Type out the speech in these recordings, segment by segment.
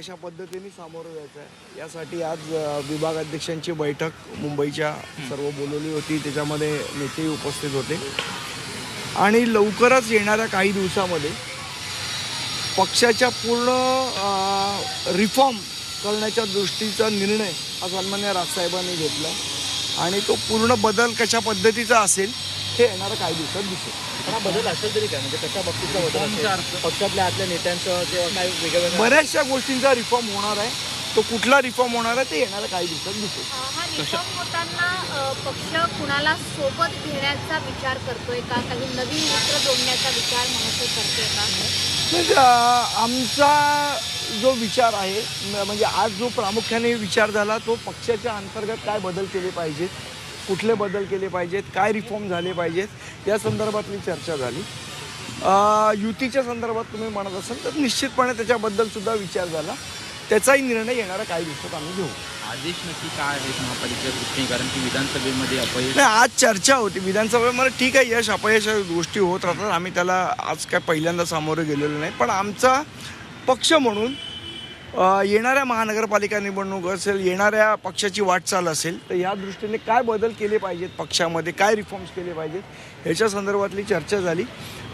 कशा पद्धतीने सामोरं जायचं आहे यासाठी आज विभागाध्यक्षांची बैठक मुंबईच्या सर्व बोलवली होती. त्याच्यामध्ये नेतेही उपस्थित होते. आणि लवकरच येणाऱ्या काही दिवसामध्ये पक्षाच्या पूर्ण रिफॉर्म करण्याच्या दृष्टीचा निर्णय हा सन्मान्य राजसाहेबांनी घेतला. आणि तो पूर्ण बदल कशा पद्धतीचा असेल हे येणाऱ्या काही दिवसात दिसेल. हा बदल असेल तरी काय? म्हणजे कशा बाबतीतला बदल असेल? पक्षातल्या आतल्या नेत्यांचं किंवा काय वेगळ्या बऱ्याचशा गोष्टींचा रिफॉर्म होणार आहे. तो कुठला रिफॉर्म होणार आहे ते येणाऱ्या काही दिवसात दिसेल. हा रिफॉर्म होताना अ, पक्ष कुणाला सोबत घेण्याचा विचार करतोय का? काही नवीन मित्र जोडण्याचा विचार मनसे करतोय का? म्हणजे अं, आमचा जो विचार आहे म- म्हणजे आज जो प्रामुख्याने विचार झाला तो पक्षाच्या अंतर्गत काय बदल केले पाहिजेत कुठले बदल केले पाहिजेत काय रिफॉर्म झाले पाहिजेत या संदर्भातली चर्चा झाली. युतीच्या संदर्भात तुम्ही म्हणत असाल तर निश्चितपणे त्याच्याबद्दल सुद्धा विचार झाला. त्याचाही निर्णय येणाऱ्या काही दिवसात आम्ही घेऊ. आदेश नक्की काय आहेत महापालिकेच्या दृष्टीने? कारण की विधानसभेमध्ये अपयश नाही आज चर्चा होती. विधानसभेमध्ये ठीक आहे यश अपयश गोष्टी होत राहतात. आम्ही त्याला आज काय पहिल्यांदा सामोरे गेलेलो नाही. पण आमचा पक्ष म्हणून येणाऱ्या महानगरपालिका निवडणूक असेल येणाऱ्या पक्षाची वाटचाल असेल तर या दृष्टीने काय बदल केले पाहिजेत पक्षामध्ये? काय रिफॉर्म्स केले पाहिजेत? ह्याच्या संदर्भातली चर्चा झाली.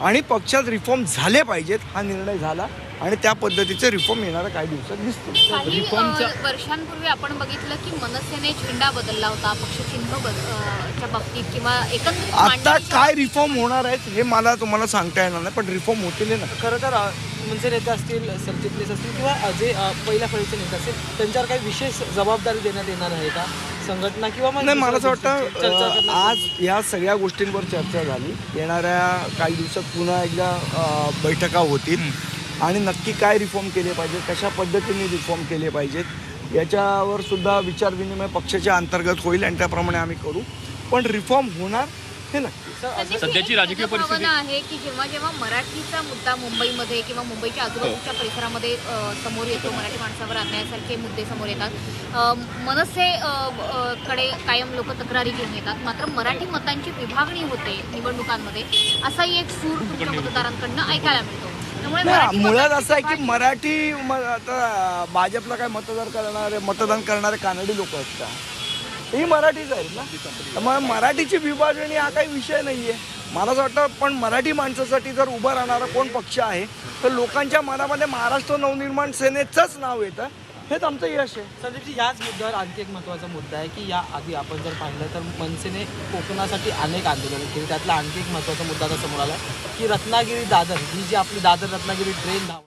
आणि पक्षात रिफॉर्म झाले पाहिजेत हा निर्णय झाला आणि त्या पद्धतीचे रिफॉर्म येणाऱ्या काही दिवसात दिसतील. काही रिफॉर्मच्या- अ, वर्षांपूर्वी आपण बघितलं की मनसेने झेंडा बदलला होता पक्षचिन्ह बद- अ, च्या बाबतीत किंवा एकंदरीत आता मांडणीच्या काय रिफॉर्म होणार आहेत हे मला तुम्हाला सांगता येणार नाही पण रिफॉर्म होतील हे नक्की. खरं तर अ, मनसे नेते असतील सरचिटणीस असतील किंवा अ, जे अ, पहिल्या फळीचे नेते असतील त्यांच्यावर काही विशेष जबाबदारी देण्यात येणार आहे का? संघटना किंवा मग नाही मला असं वाटतं आज या सगळ्या गोष्टींवर चर्चा झाली. येणाऱ्या काही दिवसात पुन्हा एकदा बैठका होतील. आणि नक्की काय रिफॉर्म केले पाहिजेत कशा पद्धतीने रिफॉर्म केले पाहिजेत याच्यावर सुद्धा विचारविनिमय पक्षाच्या अंतर्गत होईल आणि त्याप्रमाणे आम्ही करू. पण रिफॉर्म होणार हे नक्की सध्याची राजकीय परिस्थिती- आहे की जेव्हा जेव्हा मराठीचा मुद्दा मुंबईमध्ये किंवा मुंबईच्या आजूबाजूच्या परिसरामध्ये समोर येतो मराठी माणसावर अन्यायासारखे मुद्दे समोर येतात मनसे कडे कायम लोक तक्रारी घेऊन येतात. मात्र मराठी मतांची विभागणी होते निवडणुकांमध्ये. असाही एक सूर तुमच्या मतदारांकडनं ऐकायला मिळतो. मुळात असं आहे की मराठी आता भाजपला काय मतदार करणारे मतदान करणारे कानडी लोक आहेत का ही मराठीच आहे ना? त्यामुळे मराठीची विभाजणी हा काही विषय नाही आहे मला असं वाटतं पण मराठी माणसासाठी जर उभं राहणारा कोण पक्ष आहे तर लोकांच्या मनामध्ये महाराष्ट्र नवनिर्माण सेनेचंच नाव येतं. हेच आमचं यश आहे. संदीपजी याच मुद्द्यावर आणखी एक महत्त्वाचा मुद्दा आहे की या आधी आपण जर पाहिलं तर मनसेने कोकणासाठी अनेक आंदोलनं केली. त्यातला आणखी एक महत्त्वाचा मुद्दा आता समोर आला की रत्नागिरी दादर ही जी आपली दादर रत्नागिरी ट्रेन धाव